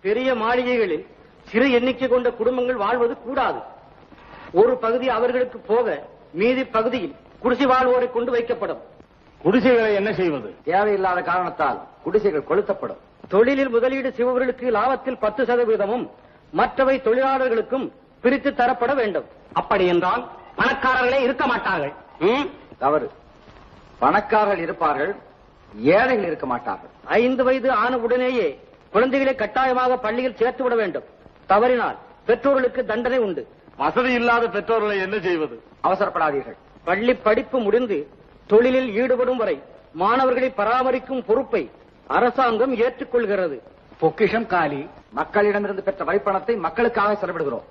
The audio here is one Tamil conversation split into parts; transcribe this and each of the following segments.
பெரிய மாளிகைகளில் சிறு எண்ணிக்கை கொண்ட குடும்பங்கள் வாழ்வது கூடாது. ஒரு பகுதி அவர்களுக்கு போக மீதி பகுதியில் குடிசை வாழ்வோரை கொண்டு வைக்கப்படும். குடிசைகளை என்ன செய்வது? தேவையில்லாத காரணத்தால் குடிசைகள் கொளுத்தப்படும். தொழிலில் முதலீடு செய்பவர்களுக்கு லாபத்தில் பத்து சதவீதமும் மற்றவை தொழிலாளர்களுக்கும் பிரித்து தரப்பட வேண்டும். அப்படி என்றால் பணக்காரர்களே இருக்க மாட்டார்கள்? தவறு. பணக்காரர்கள் இருப்பார்கள் ஏழைகள் இருக்க மாட்டார்கள். ஐந்து வயது ஆன உடனேயே குழந்தைகளை கட்டாயமாக பள்ளியில் சேர்த்து விட வேண்டும். தவறினால் பெற்றோர்களுக்கு தண்டனை உண்டு. வசதி இல்லாத பெற்றோர்களை என்ன செய்வது? அவசரப்படாதீர்கள். பள்ளி படிப்பு முடிந்து தொழிலில் ஈடுபடும் வரை மாணவர்களை பராமரிக்கும் பொறுப்பை அரசாங்கம் ஏற்றுக்கொள்கிறது. பொக்கிஷம் காலி. மக்களிடமிருந்து பெற்ற வரிப்பணத்தை மக்களுக்காக செலவிடுகிறோம்.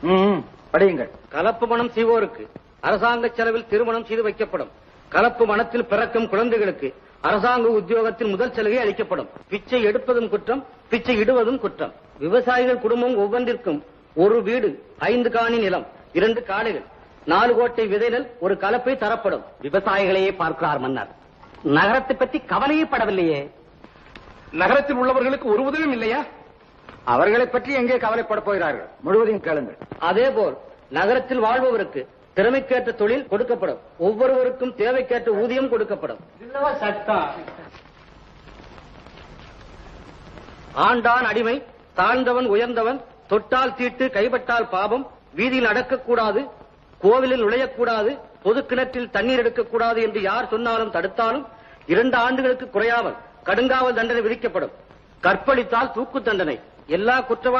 ம், படியுங்கள். கலப்பு மனம் செய்வோருக்கு அரசாங்க செலவில் திருமணம் செய்து வைக்கப்படும். கலப்பு மனத்தில் பிறக்கும் குழந்தைகளுக்கு அரசாங்க உத்தியோகத்தில் முதல் சலுகை அளிக்கப்படும். பிச்சை எடுப்பதும் குற்றம் பிச்சை இடுவதும் குற்றம். விவசாயிகள் குடும்பம் ஒவ்வொன்றிற்கும் ஒரு வீடு ஐந்து காணி நிலம் இரண்டு காளைகள் நாலு கோட்டை விதைநெல் ஒரு கலப்பை தரப்படும். விவசாயிகளையே பார்க்கிறார் மன்னர். நகரத்தை பற்றி கவலையே படவில்லையே. நகரத்தில் உள்ளவர்களுக்கு ஒரு உதவியும் இல்லையா? அவர்களை பற்றி எங்கே கவலைப்பட போகிறார்கள்? முழுவதையும் கேளுங்கள். அதேபோல் நகரத்தில் வாழ்பவருக்கு திறமைக்கேற்ற தொழில் கொடுக்கப்படும். ஒவ்வொருவருக்கும் தேவைக்கேற்ற ஊதியம் கொடுக்கப்படும். ஆண்டான் அடிமை தாழ்ந்தவன் உயர்ந்தவன் தொட்டால் தீட்டு கைப்பட்டால் பாபம் வீதியில் நடக்கக்கூடாது கோவிலில் நுழையக்கூடாது பொது கிணற்றில் தண்ணீர் எடுக்கக்கூடாது என்று யார் சொன்னாலும் தடுத்தாலும் இரண்டு ஆண்டுகளுக்கு குறையாமல் கடுங்காவல் தண்டனை விதிக்கப்படும். கற்பழித்தால் தூக்கு தண்டனை. எல்லா குற்றவாளி